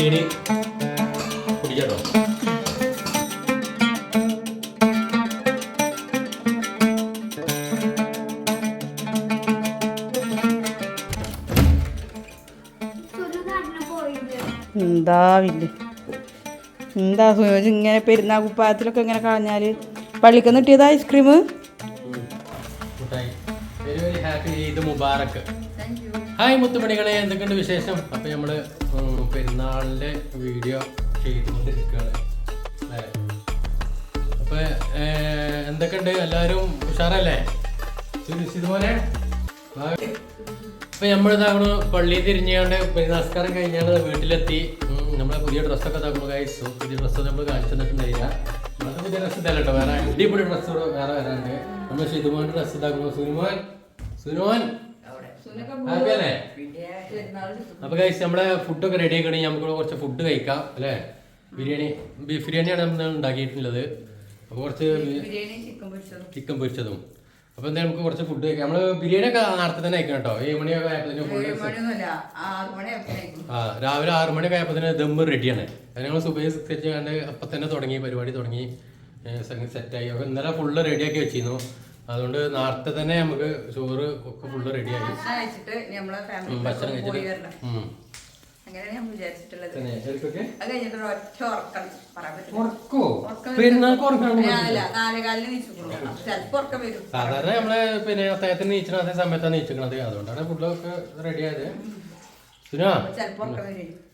ബിരിയാണി കുടിക്കാട്ടോ. എന്താ വില്ല്? എന്താ സുയോജ് ഇങ്ങനെ പെരുന്നാ കുപ്പായത്തിലൊക്കെ ഇങ്ങനെ കളഞ്ഞാൽ? പള്ളിക്കന്ന് കിട്ടിയത് ഐസ്ക്രീം? ഹാപ്പി ഈദ് മുബാറക്ക്. ഹായ് മുത്തുമണികളെ എന്തൊക്കെയുണ്ട് വിശേഷം? അപ്പൊ നമ്മൾ ഉം, പെരുന്നാളിന്റെ വീഡിയോ ചെയ്തുകൊണ്ടിരിക്കുകയാണ്. അപ്പൊ ഏർ, എന്തൊക്കെയുണ്ട്? എല്ലാവരും ഉഷാറല്ലേ? ഇതുപോലെ അപ്പൊ നമ്മളിതാകണു പള്ളിയിൽ തിരിഞ്ഞാണ്ട് പെരുന്നാസ്കാരം കഴിഞ്ഞാണ് വീട്ടിലെത്തി. നമ്മളെ പുതിയ ഡ്രസ്സൊക്കെ ഇതാക്കണു കഴിച്ചു പുതിയ ഡ്രസ്സ് നമ്മൾ കാണിച്ചു തന്നിട്ടുണ്ടായില്ല. പുതിയ ഡ്രസ്സ് ഇതല്ല വേറെ അടിപൊളി ഡ്രസ്സ് വേറെ വരാണ്ട് നമ്മൾ ഷിതുമോന്റെ ഡ്രസ്സ് ഇതാക്കുന്നു സുനിമോൻ. സുനിമോൻ അപ്പൊ കഴിച്ച് നമ്മളെ ഫുഡൊക്കെ റെഡി ആക്കണമെങ്കിൽ നമുക്ക് കുറച്ച് ഫുഡ് കഴിക്കാം അല്ലേ? ബിരിയാണി ബീഫ് ബിരിയാണിയാണ് നമ്മൾ ഉണ്ടാക്കിയിട്ടുള്ളത്. അപ്പൊ കുറച്ച് ചിക്കൻ പൊരിച്ചതും. അപ്പൊ എന്തായാലും നമുക്ക് കുറച്ച് ഫുഡ് കഴിക്കാം. നമ്മൾ ബിരിയാണി ഒക്കെ നേരത്തെ തന്നെ കഴിക്കണം കേട്ടോ. ഏഴ് മണിയൊക്കെ ആ രാവിലെ ആറ് മണിയൊക്കെ ആയപ്പോഴത്തേന് ദമ്മ് റെഡിയാണ് അത് ഞങ്ങൾ സുബൈ സെറ്റ് കണ്ട് അപ്പം തന്നെ തുടങ്ങി പരിപാടി തുടങ്ങി സെറ്റായി അപ്പോൾ ഇന്നലെ ഫുള്ള് റെഡിയാക്കി വെച്ചിരുന്നു. അതുകൊണ്ട് നേരത്തെ തന്നെ നമുക്ക് ചോറ് ഒക്കെ ഫുള്ള് റെഡിയായി ഭക്ഷണം സാധാരണ നമ്മളെ പിന്നെ അദ്ദേഹത്തിന് നീച്ചണ അതേ സമയത്താണ് നീച്ചിക്കണത് അതുകൊണ്ടാണ് ഫുഡൊക്കെ റെഡി ആയത്. സുനാ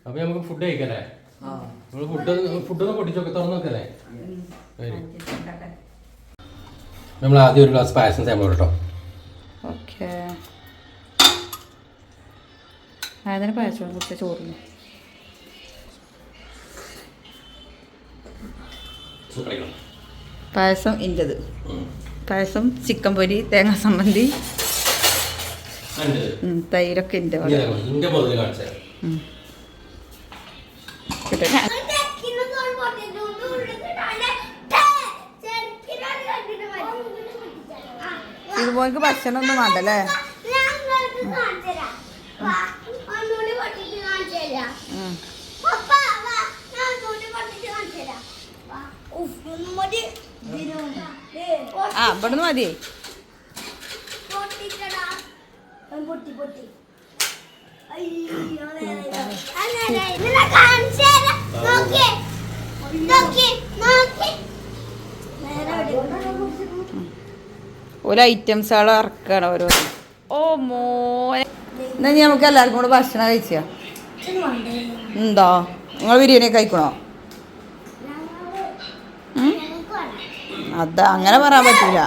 അപ്പൊ നമുക്ക് ഫുഡ് കഴിക്കല്ലേ? നമ്മൾ ഫുഡ് ഫുഡൊന്ന് പൊട്ടിച്ചൊക്കെ തുറന്നു നോക്കല്ലേ? വരും ഉണ്ടാക്കാൻ. നമ്മൾ ആദ്യം ഒരു ഗ്ലാസ് പായസം സാമ്പിൾ കേട്ടോ. ഓക്കെ. അതിന് പായസം കുടിച്ച ചോറിന്. പായസം ഇന്റെത് പായസം ചിക്കൻ പൊരി തേങ്ങ സമ്മന്തി തൈരൊക്കെ എന്റെ വക ഇതുപോലെ ഭക്ഷണം ഒന്നും വേണ്ടല്ലേ. ആ ഇവിടുന്ന് മതി. പൊട്ടി പൊട്ടി. അയ്യോ നിന്നെ കാണിച്ചു നോക്കി. നോക്കി നോക്കി. നേരെ ഐറ്റംസ് ഐറ്റംസുകൾ ഇറക്കണം ഓരോ ഓ മോനെ എന്നാ ഇനി നമുക്ക് എല്ലാവർക്കും കൂടെ ഭക്ഷണം കഴിച്ചാ എന്താ നിങ്ങൾ ബിരിയാണി കഴിക്കണോ? അതാ അങ്ങനെ പറയാൻ പറ്റൂല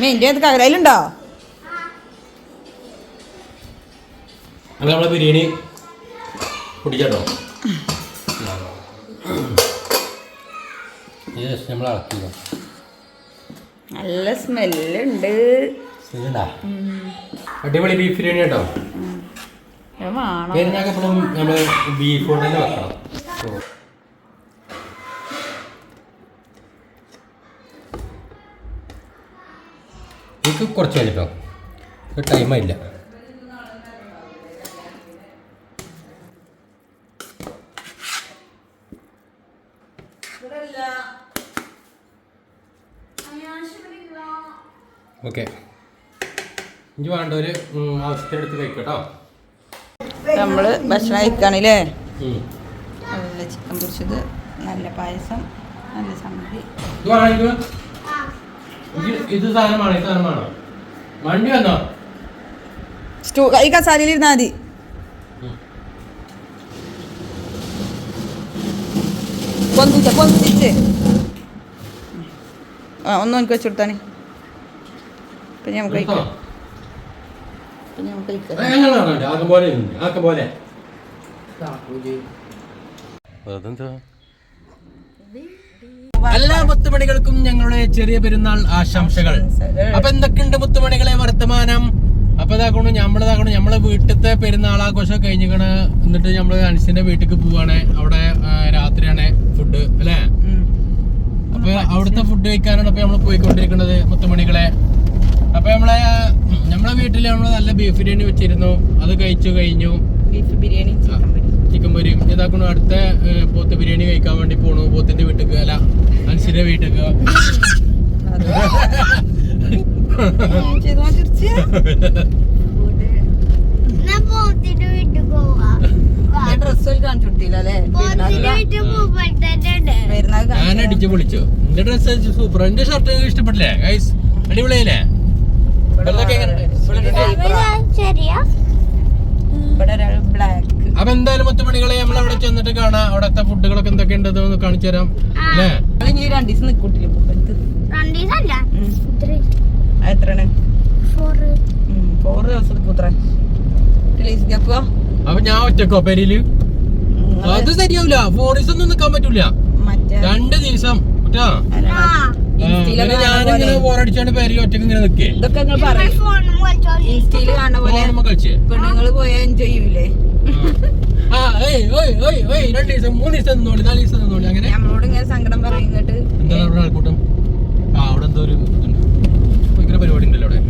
മെയിന്റെ അത് കകരയിലുണ്ടോ ബിരിയാണി കുടിക്കാട്ടോ നമ്മൾ ഇളക്കിയോ നല്ല സ്മെല്ലുണ്ട്. അടിപൊളി ബീഫ് ബിരിയാണി കേട്ടോ. എപ്പോഴും നമ്മൾ ബീഫ് കൊണ്ട് തന്നെ വെക്കണം. എനിക്ക് കുറച്ച് കഴിഞ്ഞിട്ടോ ടൈമായില്ല ഓക്കെ. ഇനി വേണ്ടവര് ആവശ്യത്തിന് എടുത്ത് കഴിക്കട്ടോ. നമ്മൾ ഭക്ഷണം കഴിക്കുകയാണല്ലേ നല്ല ചിക്കൻ പൊരിച്ചത് നല്ല പായസം നല്ല സമ്മതി ഇത് സാധനമാണ് ഇത് സാധനമാണ് വണ്ടി വന്നോ? സ്റ്റൂ ഈ കസാലയിൽ ഇരുന്നാൽ മതി. പൊന്തിച്ച പൊന്തിച്ച്. ആ ഒന്ന് എനിക്ക് വെച്ചെടുത്താണ് ഇപ്പം ഞാൻ? കഴിക്കാം. ഇപ്പം എല്ലാ മുത്തുമണികൾക്കും ഞങ്ങളുടെ ചെറിയ പെരുന്നാൾ ആശംസകൾ. അപ്പൊ എന്തൊക്കെയുണ്ട് മുത്തുമണികളെ വർത്തമാനം? അപ്പൊ ഇതാക്കണു ഞമ്മളിതാക്കണു നമ്മളെ വീട്ടിലത്തെ പെരുന്നാൾ ആഘോഷം കഴിഞ്ഞിക്കണ്. എന്നിട്ട് നമ്മൾ അനുസിന്റെ വീട്ടിലേക്ക് പോവാണ്. അവിടെ രാത്രിയാണ് ഫുഡ് അല്ലേ. അപ്പൊ അവിടുത്തെ ഫുഡ് കഴിക്കാനാണ് ഇപ്പൊ നമ്മൾ പോയിക്കൊണ്ടിരിക്കുന്നത് മുത്തുമണികളെ. അപ്പൊ നമ്മളെ നമ്മളെ വീട്ടിൽ നമ്മൾ നല്ല ബീഫ് ബിരിയാണി വെച്ചിരുന്നു. അത് കഴിച്ചു കഴിഞ്ഞു. ബീഫ് ബിരിയാണി ചിക്കൻ പൊരി ചിക്കൻ പൊരിയും ഇതാക്കണു അടുത്ത പോത്ത് ബിരിയാണി കഴിക്കാൻ വേണ്ടി പോണു. പോത്തിന്റെ വീട്ടിക്ക് അല്ല മനുഷ്യന്റെ വീട്ടിക്ക്. ഞാൻ പോത്തിന്റെ വീട്ടിൽ വീട്ടിൽ ഞാൻ അടിച്ചു പൊളിച്ചു. എന്റെ ഡ്രസ് സൂപ്പർ എന്റെ ഷർട്ട് ഇഷ്ടപ്പെട്ടില്ലേ ഗൈസ് അടിപൊളിയല്ലേ? മൊത്തം മണികളെ നമ്മൾ അവിടെ ചെന്നിട്ട് കാണാം. അവിടത്തെ ഫുഡുകളൊക്കെ എന്തൊക്കെ ഉണ്ടെന്ന് കാണിച്ചു തരാം. അല്ലേ? അപ്പൊ ഞാൻ ഒറ്റക്കോ പെരിയിൽ അത്. ശരിയാവില്ല ഫോർ ദിവസം ഒന്നും നിക്കാൻ പറ്റൂല. മറ്റേ രണ്ട് ദിവസം. ഞാനിങ്ങനെ ബോറടിച്ചാണ്ട് പേരിൽ ഒറ്റയ്ക്ക് ഇങ്ങനെ നിക്കേ. ഇതൊക്കെ നിങ്ങൾ എൻജോയ് ഫോൺ രണ്ട് അങ്ങനെ? ആ അവിടെ എന്തോ ഒരു ഭയങ്കര പരിപാടി ഉണ്ടല്ലോ അവിടെ.